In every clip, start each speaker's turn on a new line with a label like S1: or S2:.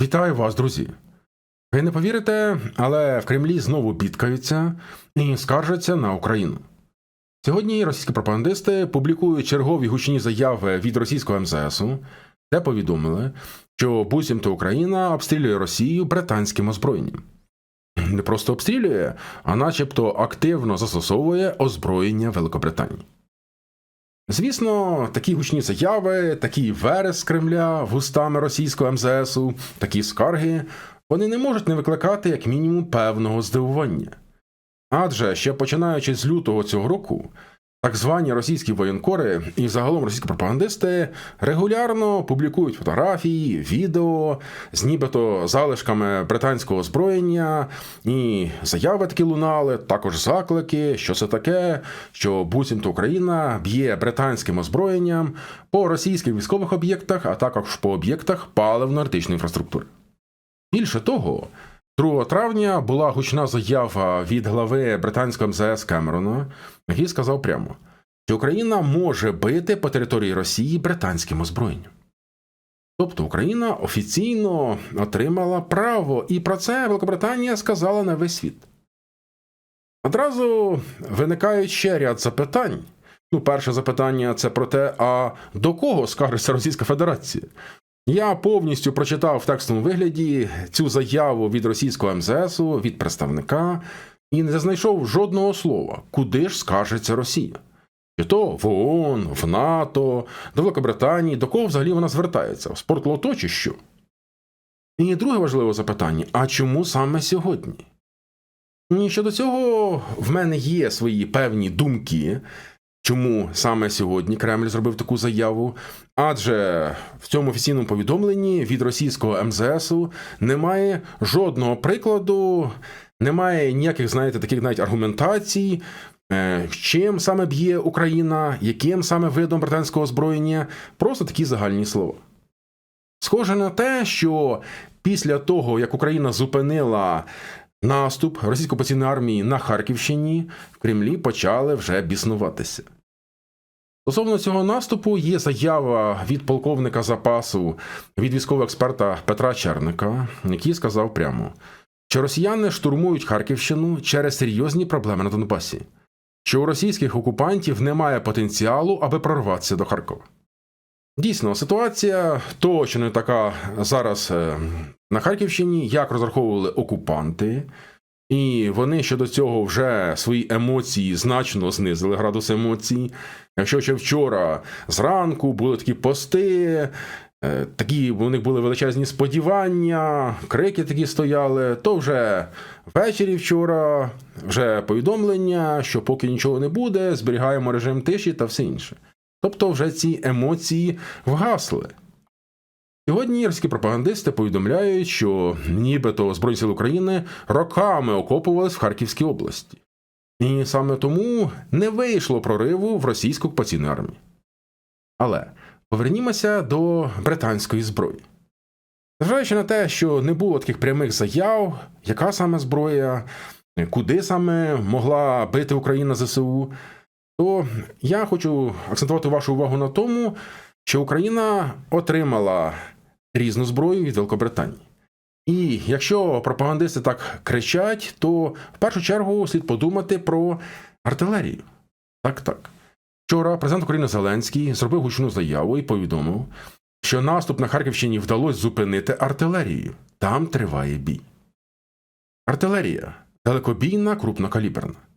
S1: Вітаю вас, друзі! Ви не повірите, але в Кремлі знову бідкаються і скаржаться на Україну. Сьогодні російські пропагандисти публікують чергові гучні заяви від російського МЗСу, де повідомили, що буцімто Україна обстрілює Росію британським озброєнням. Не просто обстрілює, а начебто активно застосовує озброєння Великобританії. Звісно, такі гучні заяви, такий верес Кремля вустами російського МЗСу, такі скарги, вони не можуть не викликати як мінімум певного здивування. Адже ще починаючи з лютого цього року, так звані російські воєнкори і загалом російські пропагандисти регулярно публікують фотографії, відео з нібито залишками британського озброєння, і заяви такі лунали, також заклики, що це таке, що буцімто Україна б'є британським озброєнням по російських військових об'єктах, а також по об'єктах паливно-енергетичної інфраструктури. Більше того, 2 травня була гучна заява від глави британського МЗС Кемерона, який сказав прямо, що Україна може бити по території Росії британським озброєнням. Тобто Україна офіційно отримала право, і про це Великобританія сказала на весь світ. Одразу виникають ще ряд запитань. Ну, перше запитання це про те, а до кого скаржиться Російська Федерація? Я повністю прочитав в текстовому вигляді цю заяву від російського МЗСу, від представника, і не знайшов жодного слова, куди ж скаржиться Росія. Чи то в ООН, в НАТО, до Великобританії, до кого взагалі вона звертається? В спортлото чи що? І друге важливе запитання: а чому саме сьогодні? І щодо цього в мене є свої певні думки, Чому саме сьогодні Кремль зробив таку заяву? Адже в цьому офіційному повідомленні від російського МЗСу немає жодного прикладу, немає ніяких, знаєте, таких навіть аргументацій, е, чим саме б'є Україна, яким саме видом британського озброєння, просто такі загальні слова. Схоже на те, що після того, як Україна зупинила наступ російської окупаційної армії на Харківщині, в Кремлі почали вже біснуватися. Стосовно цього наступу є заява від полковника запасу від військового експерта Петра Черника, який сказав прямо, що росіяни штурмують Харківщину через серйозні проблеми на Донбасі, що у російських окупантів немає потенціалу, аби прорватися до Харкова. Дійсно, ситуація точно така зараз е, на Харківщині, як розраховували окупанти, і вони щодо цього вже свої емоції значно знизили градус емоцій. Якщо ще вчора зранку були такі пости, е, такі у них були величезні сподівання, крики такі стояли, то вже ввечері вчора вже повідомлення, що поки нічого не буде, зберігаємо режим тиші та все інше. Тобто вже ці емоції вгасли. Сьогодні російські пропагандисти повідомляють, що нібито Збройні сили України роками окопувались в Харківській області, і саме тому не вийшло прориву в російську окупаційну армію. Але повернімося до британської зброї. Зважаючи на те, що не було таких прямих заяв, яка саме зброя, куди саме могла бити Україна ЗСУ, то я хочу акцентувати вашу увагу на тому, що Україна отримала різну зброю від Великобританії. І якщо пропагандисти так кричать, то в першу чергу слід подумати про артилерію. Так, так. Вчора президент України Зеленський зробив гучну заяву і повідомив, що наступ на Харківщині вдалося зупинити артилерією. Там триває бій. Артилерія далекобійна, крупнокаліберна.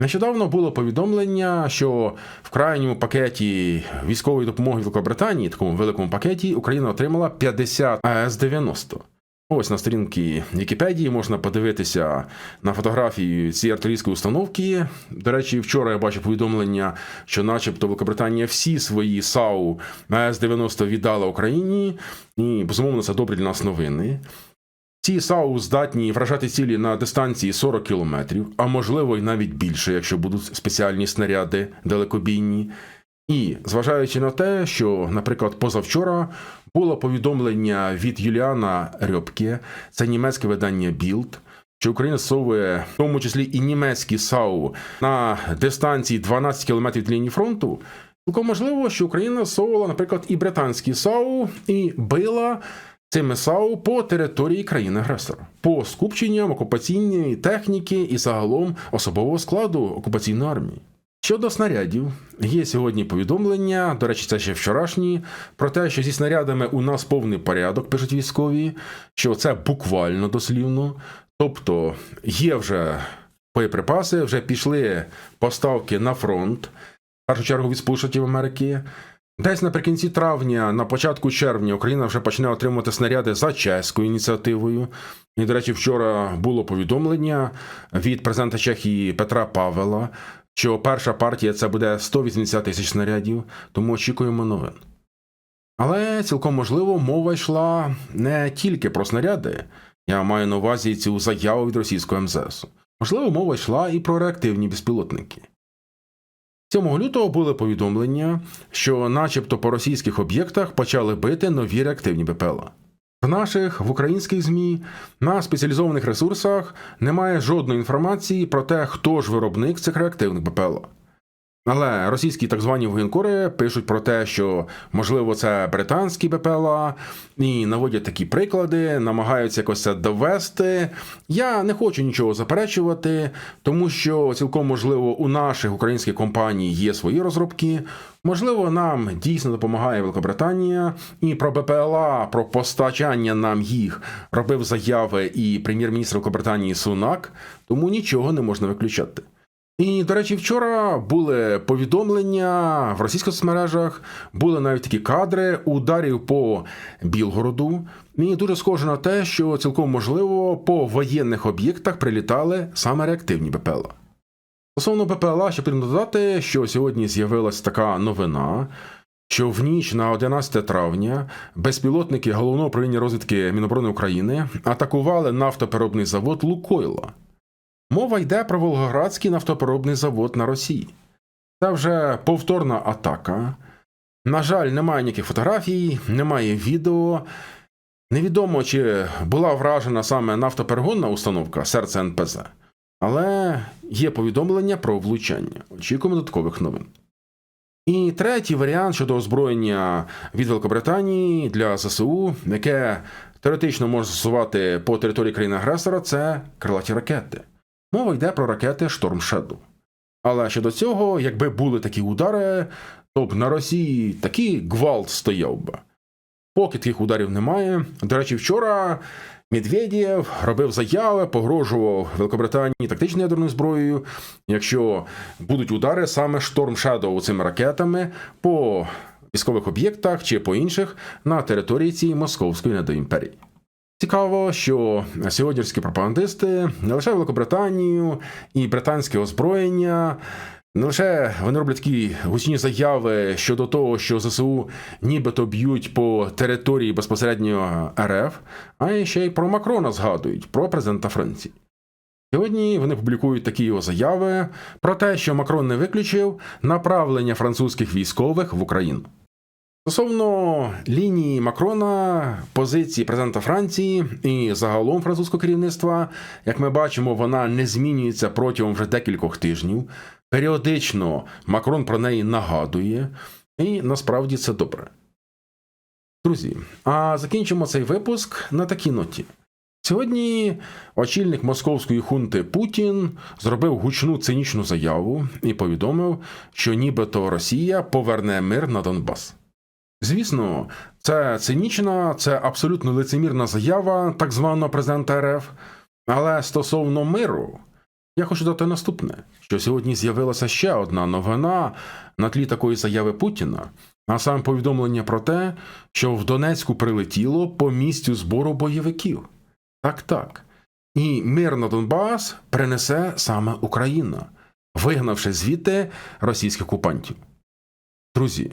S1: Нещодавно було повідомлення, що в крайньому пакеті військової допомоги Великобританії, такому великому пакеті, Україна отримала 50 АС-90. Ось на сторінці Вікіпедії можна подивитися на фотографії цієї артилерійської установки. До речі, вчора я бачив повідомлення, що, начебто, Великобританія всі свої САУ АС-90 віддала Україні, і безумовно це добрі для нас новини. Ці САУ здатні вражати цілі на дистанції 40 кілометрів, а можливо й навіть більше, якщо будуть спеціальні снаряди далекобійні. І зважаючи на те, що, наприклад, позавчора було повідомлення від Юліана Рьопке, це німецьке видання Білд, що Україна зсовує в тому числі і німецькі САУ на дистанції 12 кілометрів лінії фронту. Цілком можливо, що Україна зсовувала, наприклад, і британські САУ, і била цими САУ по території країни-агресора, по скупченням окупаційної техніки і загалом особового складу окупаційної армії. Щодо снарядів, є сьогодні повідомлення, до речі, це ще вчорашні, про те, що зі снарядами у нас повний порядок, пишуть військові, що це буквально дослівно. Тобто є вже боєприпаси, вже пішли поставки на фронт, в першу чергу від Сполучених Америки. Десь наприкінці травня, на початку червня, Україна вже почне отримувати снаряди за чеською ініціативою. І, до речі, вчора було повідомлення від президента Чехії Петра Павела, що перша партія це буде 180 тисяч снарядів, тому очікуємо новин. Але цілком можливо, мова йшла не тільки про снаряди, я маю на увазі цю заяву від російського МЗС. Можливо, мова йшла і про реактивні безпілотники. 7 лютого були повідомлення, що, начебто, по російських об'єктах почали бити нові реактивні БПЛА. В наших в українських ЗМІ на спеціалізованих ресурсах немає жодної інформації про те, хто ж виробник цих реактивних БПЛА. Але російські так звані воєнкори пишуть про те, що можливо це британські БПЛА, і наводять такі приклади, намагаються якось це довести. Я не хочу нічого заперечувати, тому що цілком можливо у наших українських компаній є свої розробки. Можливо, нам дійсно допомагає Великобританія, і про БПЛА, про постачання нам їх робив заяви і прем'єр-міністр Великобританії Сунак, тому нічого не можна виключати. І, до речі, вчора були повідомлення в російських соцмережах, були навіть такі кадри ударів по Білгороду. І дуже схоже на те, що цілком можливо по воєнних об'єктах прилітали саме реактивні БПЛА. Стосовно БПЛА, ще потрібно додати, що сьогодні з'явилася така новина. Що в ніч на 11 травня безпілотники головного управління розвідки Міноборони України атакували нафтопереробний завод Лукойла. Мова йде про Волгоградський нафтопереробний завод на Росії. Це вже повторна атака. На жаль, немає ніяких фотографій, немає відео. Невідомо, чи була вражена саме нафтоперегонна установка серце НПЗ, але є повідомлення про влучання. Очікуємо додаткових новин. І третій варіант щодо озброєння від Великобританії для ЗСУ, яке теоретично може застосувати по території країни-агресора, це крилаті ракети. Мова йде про ракети Шторм Shadow. Але щодо цього, якби були такі удари, то б на Росії такий гвалт стояв би. Поки таких ударів немає. До речі, вчора Медведєв робив заяви, погрожував Великобританії тактичною ядерною зброєю, якщо будуть удари саме Шторм Shadow цими ракетами по військових об'єктах чи по інших на території цієї московської недоімперії. Цікаво, що сьогоднішні пропагандисти не лише Великобританію і британське озброєння, не лише вони роблять такі гучні заяви щодо того, що ЗСУ нібито б'ють по території безпосередньо РФ, а ще й про Макрона згадують, про президента Франції. Сьогодні вони публікують такі його заяви про те, що Макрон не виключив направлення французьких військових в Україну. Стосовно лінії Макрона, позиції президента Франції і загалом французького керівництва, як ми бачимо, вона не змінюється протягом вже декількох тижнів. Періодично Макрон про неї нагадує, і насправді це добре. Друзі, а закінчимо цей випуск на такій ноті. Сьогодні очільник московської хунти Путін зробив гучну цинічну заяву і повідомив, що нібито Росія поверне мир на Донбас. Звісно, це цинічна, це абсолютно лицемірна заява так званого президента РФ. Але стосовно миру, я хочу дати наступне: що сьогодні з'явилася ще одна новина на тлі такої заяви Путіна, а саме повідомлення про те, що в Донецьку прилетіло по місцю збору бойовиків. Так, так. І мир на Донбас принесе саме Україна, вигнавши звідти російських окупантів. Друзі.